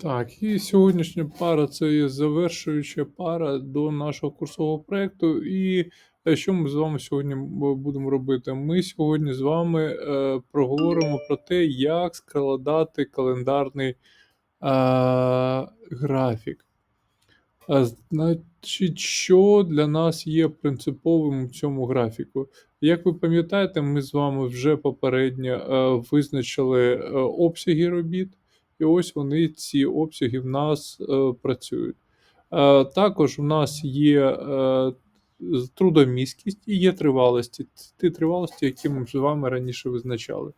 Так, і сьогоднішня пара це є завершуюча пара до нашого курсового проекту. І е, що ми з вами сьогодні будемо робити? Ми сьогодні з вами е, проговоримо про те, як складати календарний е, графік. А, значить, що для нас є принциповим у цьому графіку? Як ви пам'ятаєте, ми з вами вже попередньо е, визначили е, обсяги робіт, і ось вони, ці обсяги в нас е, працюють. Е, також в нас є е, трудомісткість і є тривалості. Ті тривалості, які ми з вами раніше визначали.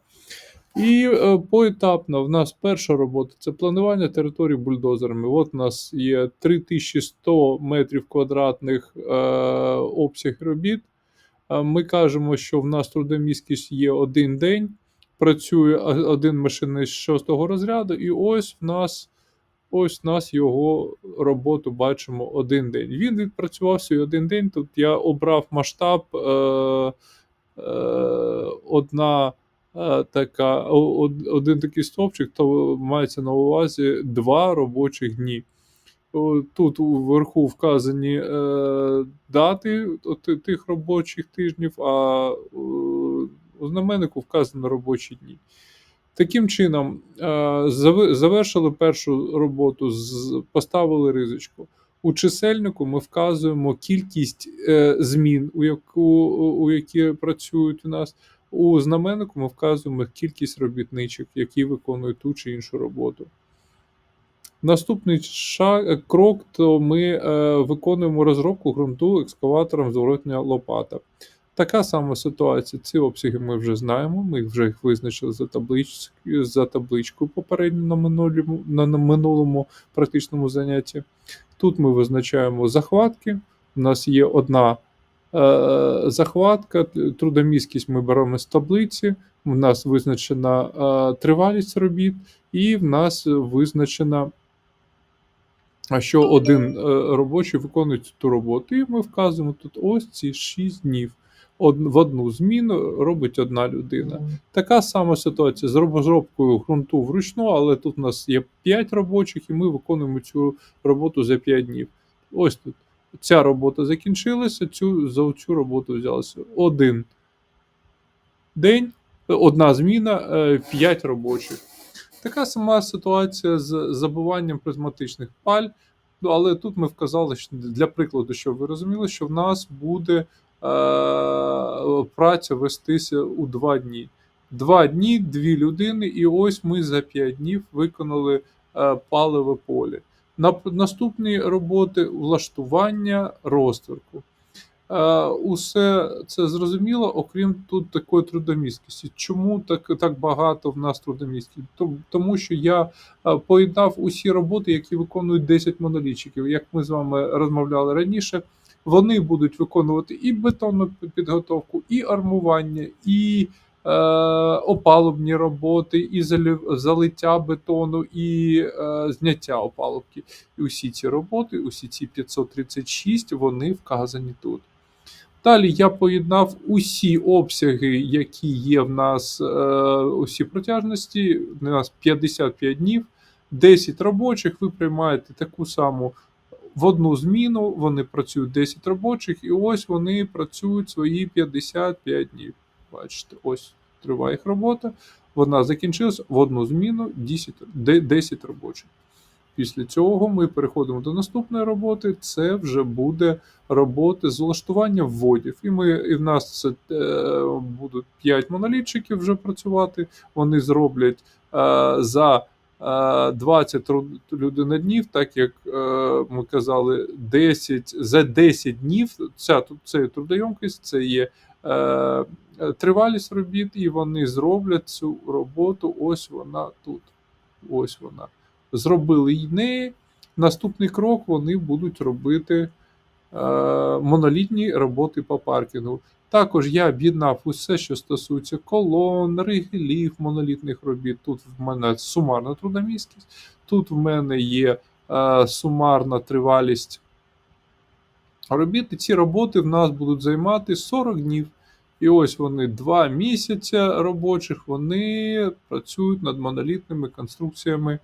І е, поетапно в нас перша робота це планування територій бульдозерами. От у нас є 3100 метрів квадратних е, обсяг робіт. Е, Ми кажемо, що в нас трудомісткість є один день, працює один машинист шостого розряду, і ось в нас. Ось в нас його роботу бачимо один день. Він відпрацював свій один день. Тут я обрав масштаб е, е, одна е, така, од- один такий стовпчик, то мається на увазі два робочих дні. Тут вверху вказані е, дати тих робочих тижнів, а у знаменнику вказано робочі дні. Таким чином, е, завершили першу роботу, поставили ризочку. У чисельнику ми вказуємо кількість е, змін, у яку у які працюють у нас. У знаменнику ми вказуємо кількість робітничок, які виконують ту чи іншу роботу. Наступний шаг, крок, то ми е, виконуємо розробку ґрунту екскаватором зворотня лопата. Така сама ситуація. Ці обсяги ми вже знаємо, ми вже їх визначили за, таблич, за табличкою попередньо на минулому, на, на минулому практичному занятті. Тут ми визначаємо захватки. У нас є одна е, захватка, трудомісткість ми беремо з таблиці, у нас визначена е, тривалість робіт, і в нас визначена а що один е, робочий виконує ту роботу, і ми вказуємо тут ось ці 6 днів. Од, в одну зміну робить одна людина. Така сама ситуація з розробкою ґрунту вручну, але тут у нас є 5 робочих, і ми виконуємо цю роботу за 5 днів. Ось тут. Ця робота закінчилася, цю, за цю роботу взялося один день, одна зміна, 5 робочих. Така сама ситуація з забуванням призматичних паль. Ну, але тут ми вказали, що для прикладу, щоб ви розуміли, що в нас буде е, праця вестися у два дні. Два дні, дві людини, і ось ми за п'ять днів виконали е, паливе поле. На наступні роботи влаштування розтворку. Е, Усе це зрозуміло, окрім тут такої трудомісткості. Чому так так багато в нас трудомістків? Тому що я е, поєднав усі роботи, які виконують 10 монолітчиків. Як ми з вами розмовляли раніше, вони будуть виконувати і бетонну підготовку, і армування, і е, опалубні роботи, і залиття бетону, і е, зняття опалубки. І усі ці роботи, усі ці 536, вони вказані тут. Далі я поєднав усі обсяги, які є в нас, е, усі протяжності. У нас 55 днів, 10 робочих. Ви приймаєте таку саму в одну зміну. Вони працюють 10 робочих, і ось вони працюють свої 55 днів. Бачите, ось триває їх робота. Вона закінчилась в одну зміну 10, 10 робочих. Після цього ми переходимо до наступної роботи. Це вже буде роботи з влаштування вводів. І ми і в нас це е, будуть 5 монолітчиків вже працювати. Вони зроблять е, за 20 труд- людини днів, так як е, ми казали, 10, за 10 днів. Ця це трудойомкість, це є. Е, е, Тривалість робіт, і вони зроблять цю роботу. Ось вона тут. Ось вона зробили й неї. Наступний крок вони будуть робити е, монолітні роботи по паркінгу. Також я об'єднав усе, що стосується колон, ригелів, монолітних робіт. Тут в мене сумарна трудомісткість, тут в мене є е, сумарна тривалість робіт. І ці роботи в нас будуть займати 40 днів. І ось вони два місяці робочих, вони працюють над монолітними конструкціями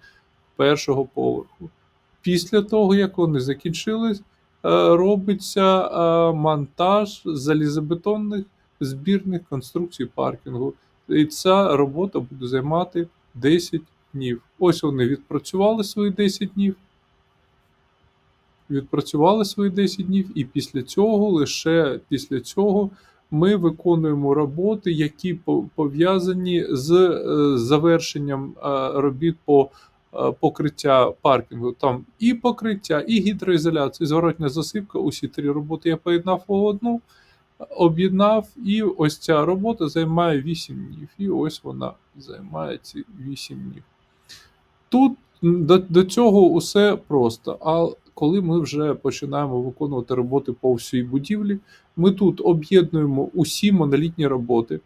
першого поверху. Після того, як вони закінчились, робиться е, монтаж залізобетонних збірних конструкцій паркінгу. І ця робота буде займати 10 днів. Ось вони відпрацювали свої 10 днів. Відпрацювали свої 10 днів, і після цього, лише після цього, ми виконуємо роботи, які по- пов'язані з е, завершенням е, робіт по е, покриття паркінгу. Там і покриття, і гідроізоляція, і зворотня засипка. Усі три роботи я поєднав у одну, об'єднав, і ось ця робота займає 8 днів. І ось вона займає ці 8 днів. Тут до, до цього усе просто. А коли ми вже починаємо виконувати роботи по всій будівлі, ми тут об'єднуємо усі монолітні роботи,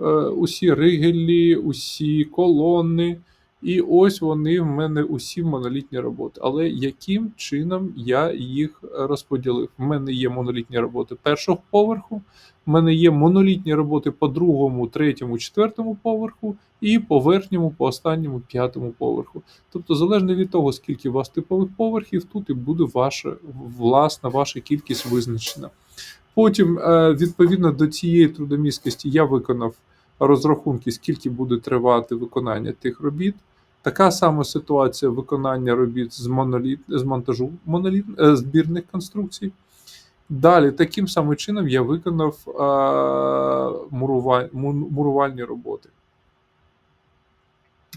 е, усі ригелі, усі колони. І ось вони в мене усі монолітні роботи. Але яким чином я їх розподілив? В мене є монолітні роботи першого поверху, в мене є монолітні роботи по другому, третьому, четвертому поверху, і по верхньому, по останньому, п'ятому поверху. Тобто, залежно від того, скільки у вас типових поверхів, тут і буде ваша власна ваша кількість визначена. Потім, е, відповідно до цієї трудомісткості, я виконав розрахунки, скільки буде тривати виконання тих робіт. Така сама ситуація виконання робіт з моноліт, з монтажу моноліт, е, збірних конструкцій. Далі, таким самим чином я виконав е, мурува, мурувальні роботи.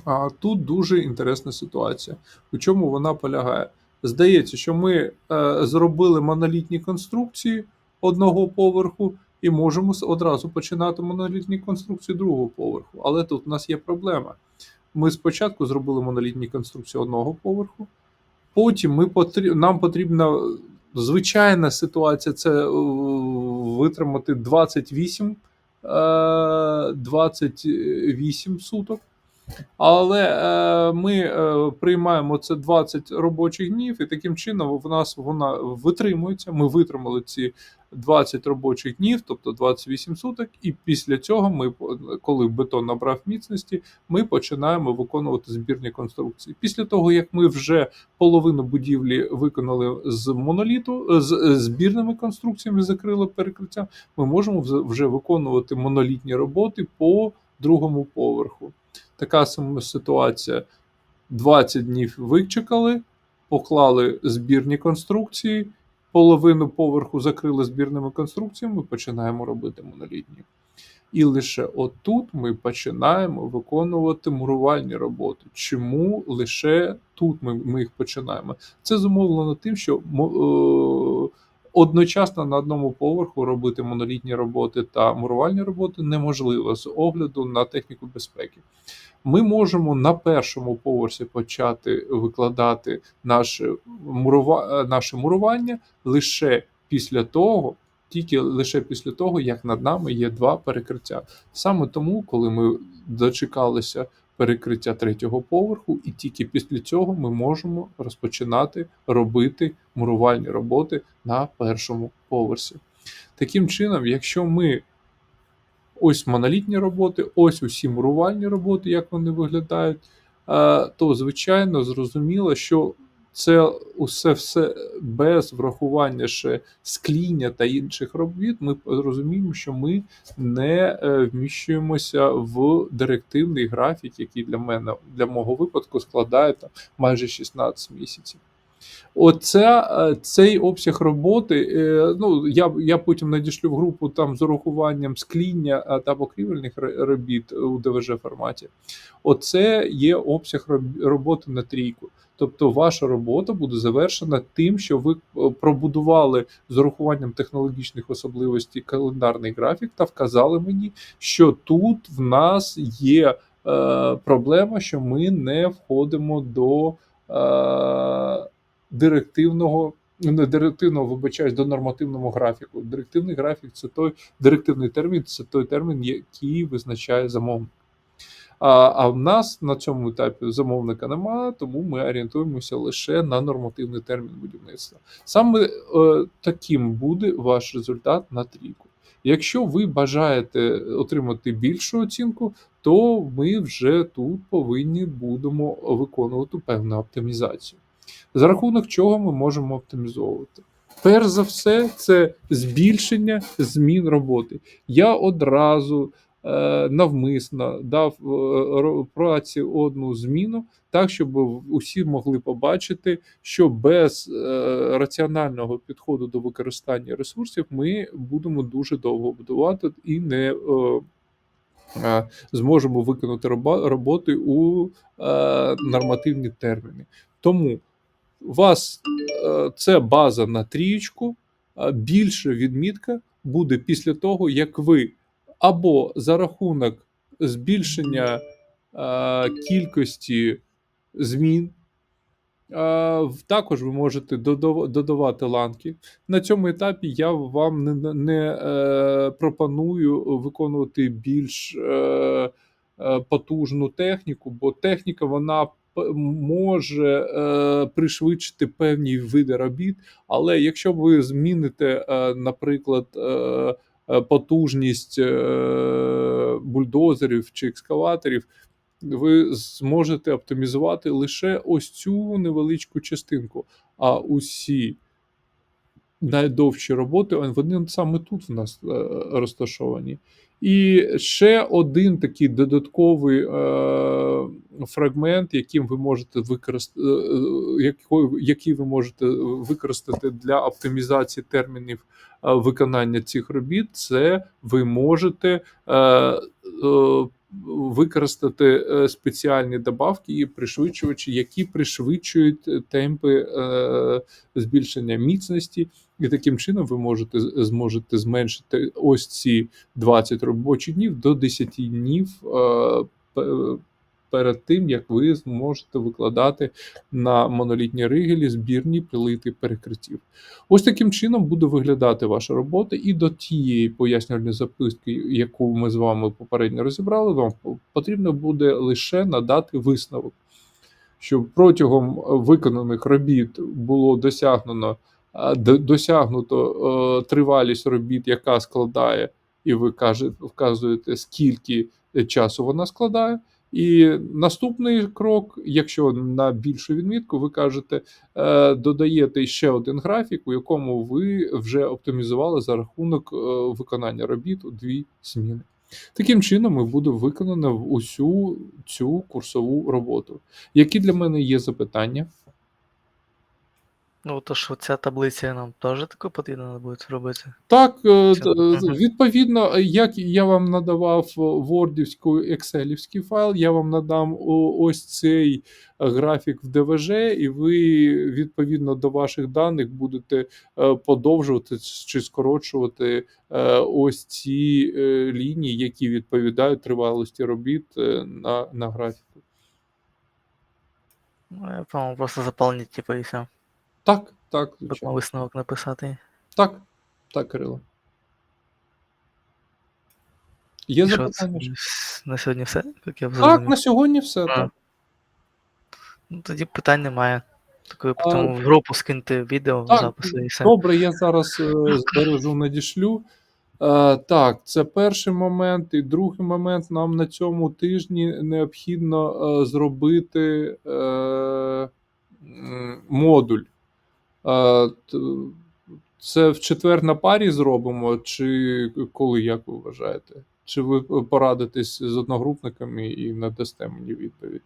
А тут дуже інтересна ситуація. У чому вона полягає? Здається, що ми е, зробили монолітні конструкції одного поверху і можемо одразу починати монолітні конструкції другого поверху. Але тут у нас є проблема. Ми спочатку зробили монолітні конструкції одного поверху, потім ми потрі... нам потрібна звичайна ситуація це е, витримати 28, е, 28 суток. Але е, ми е, приймаємо це 20 робочих днів, і таким чином в нас вона витримується. Ми витримали ці 20 робочих днів, тобто 28 суток. І після цього ми, коли бетон набрав міцності, ми починаємо виконувати збірні конструкції. Після того, як ми вже половину будівлі виконали з моноліту, з збірними конструкціями, закрили перекриття, ми можемо вже виконувати монолітні роботи по другому поверху. Така сама ситуація. 20 днів вичекали, поклали збірні конструкції, половину поверху закрили збірними конструкціями, починаємо робити монолітні. І лише отут ми починаємо виконувати мурувальні роботи. Чому лише тут ми, ми їх починаємо? Це зумовлено тим, що мо- е, одночасно на одному поверху робити монолітні роботи та мурувальні роботи неможливо з огляду на техніку безпеки. Ми можемо на першому поверсі почати викладати наше, мурува... наше мурування лише після того, тільки лише після того, як над нами є два перекриття. Саме тому, коли ми дочекалися перекриття третього поверху, і тільки після цього ми можемо розпочинати робити мурувальні роботи на першому поверсі. Таким чином, якщо ми ось монолітні роботи, ось усі мурувальні роботи, як вони виглядають, то звичайно зрозуміло, що це усе все без врахування ще скління та інших робіт. Ми розуміємо, що ми не е, вміщуємося в директивний графік, який для мене для мого випадку складає там майже 16 місяців. Оце е, цей обсяг роботи. е, Ну я я потім надішлю в групу там з урахуванням скління е, та покрівельних робіт у ДВЖ форматі. Оце є обсяг роботи на трійку. Тобто, ваша робота буде завершена тим, що ви пробудували з урахуванням технологічних особливостей календарний графік та вказали мені, що тут в нас є е, проблема, що ми не входимо до. Е, директивного, не директивного, вибачаюсь, до нормативного графіку. Директивний графік це той директивний термін, це той термін, який визначає замовник. А, а в нас на цьому етапі замовника немає, тому ми орієнтуємося лише на нормативний термін будівництва. Саме е, таким буде ваш результат на трійку. Якщо ви бажаєте отримати більшу оцінку, то ми вже тут повинні будемо виконувати певну оптимізацію. За рахунок чого ми можемо оптимізовувати? Перш за все, це збільшення змін роботи. Я одразу е, навмисно дав е, праці одну зміну, так щоб усі могли побачити, що без е, раціонального підходу до використання ресурсів ми будемо дуже довго будувати і не е, е, зможемо виконати роботи у е, нормативні терміни. Тому у вас е, це база на трієчку, більша відмітка буде після того, як ви або за рахунок збільшення е, кількості змін. Також ви можете додавати ланки. На цьому етапі я вам не, не- е, пропоную виконувати більш е, е, потужну техніку, бо техніка вона може е, пришвидшити певні види робіт. Але якщо ви зміните, е, наприклад, е, е, потужність е, бульдозерів чи екскаваторів, ви зможете оптимізувати лише ось цю невеличку частинку, а усі найдовші роботи, вони саме тут в нас е, розташовані. І ще один такий додатковий е, фрагмент, яким ви можете використати, який ви можете використати для оптимізації термінів е, виконання цих робіт, це ви можете е, е, використати е, спеціальні добавки і пришвидшувачі, які пришвидшують е, темпи е, збільшення міцності, і таким чином ви можете зможете зменшити ось ці 20 робочих днів до 10 днів. Е, пе- Перед тим як ви зможете викладати на монолітні ригелі збірні прилити перекриттів. Ось таким чином буде виглядати ваша робота, і до тієї пояснювальної записки, яку ми з вами попередньо розібрали, вам потрібно буде лише надати висновок, щоб протягом виконаних робіт було досягнено досягнуто е, тривалість робіт, яка складає, і ви кажете, вказуєте, скільки часу вона складає. І наступний крок, якщо на більшу відмітку, ви кажете, е, додаєте ще один графік, у якому ви вже оптимізували за рахунок е, виконання робіт у дві зміни. Таким чином, і буде виконано усю цю курсову роботу. Які для мене є запитання? Ну, то що ця таблиця нам теж таку потрібно буде робити. Так, е, е, відповідно, як я вам надавав вордівську екселівський файл, я вам надам ось цей е, графік в ДВЖ, і ви відповідно до ваших даних будете е, подовжувати чи скорочувати е, ось ці е, лінії, які відповідають тривалості робіт е, на, на графіку. Ну, я, по-моєму, просто заповнити, типу, і все. Так, так, звичайно. висновок написати. Так, так, Кирило. Є І що, запитання? це на сьогодні все, як я Так, зрозумів? на сьогодні все. А. Так. Ну, тоді питань немає. Такої А, потім в групу скиньте відео Так, записи і все. Добре, я зараз е, збережу, надішлю. Е, так, це перший момент. І другий момент нам на цьому тижні необхідно е, зробити е, м, модуль. Це в четвер на парі зробимо, чи коли, як ви вважаєте? Чи ви порадитесь з одногрупниками і надасте мені відповідь?